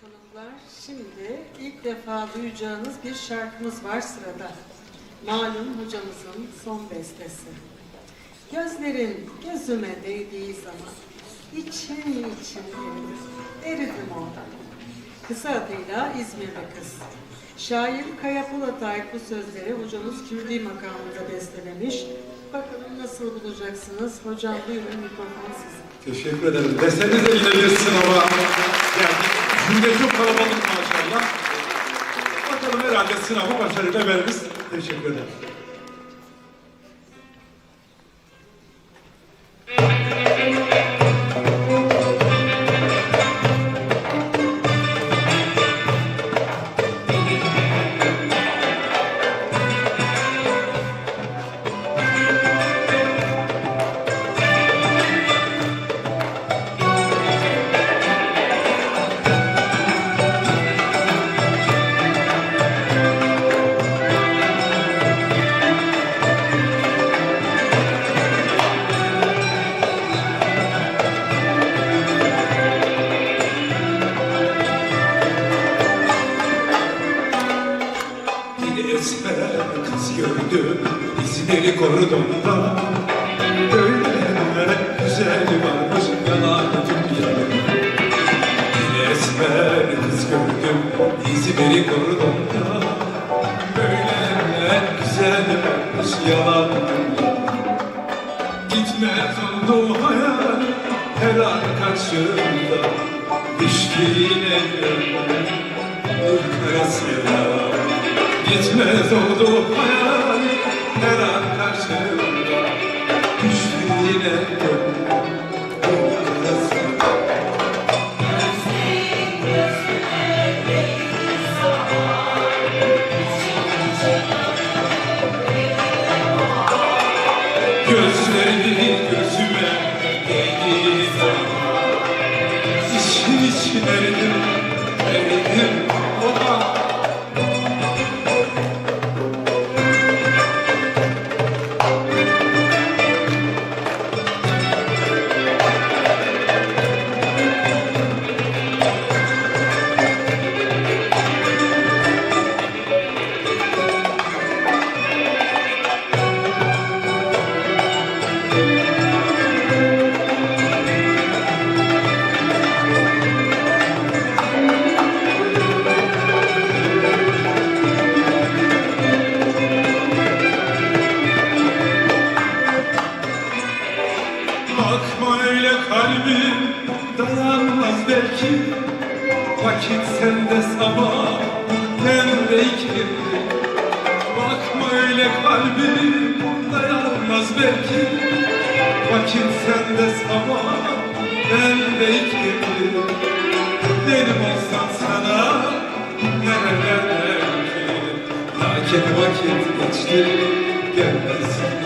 konuklar, şimdi ilk defa duyacağınız bir şarkımız var sırada. Malum hocamızın son bestesi. Gözlerin gözüme değdiği zaman için için eridim, eridim ondan. Kısa adıyla İzmirli Kız. Şair Kaya Polat ait bu sözleri hocamız Kürdi makamında bestelemiş. Bakalım nasıl bulacaksınız? Hocam buyurun mikrofon sizin. Teşekkür ederim. Desenize bir sınava geldik. Cümle çok kalabalık maşallah. Bakalım herhalde sınavı başarıyla veririz. Teşekkür ederim. İzleri koridorda Böyle güzel varmış. Yalan dünyada Bir esmer kız gördüm. İzleri koridorda Böyle güzel varmış. Yalan dünyada Gitmez oldu hayal. Her an Düştü yine gönlüm ırkasına Gitmez oldu hayal. Her an believe kalbim dayanmaz belki. Vakit sende sabah ben de ikindi Bakma öyle kalbim dayanmaz belki. Vakit sende sabah ben de ikindi Benim olsan sana nerelerde Lakin vakit geçti gelmezsin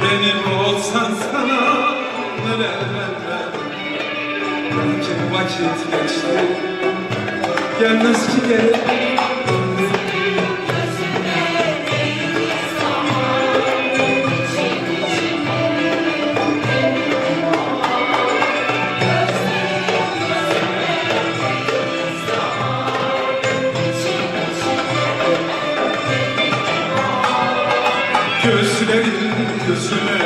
benim olsan sana neler neler Lakin vakit geçti Gelmez ki geri Gözlerin gözüme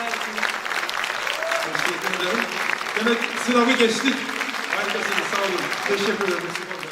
belki. Teşekkür ederim. Demek sınavı geçtik. Harikasınız, sağ olun. Teşekkür ederim.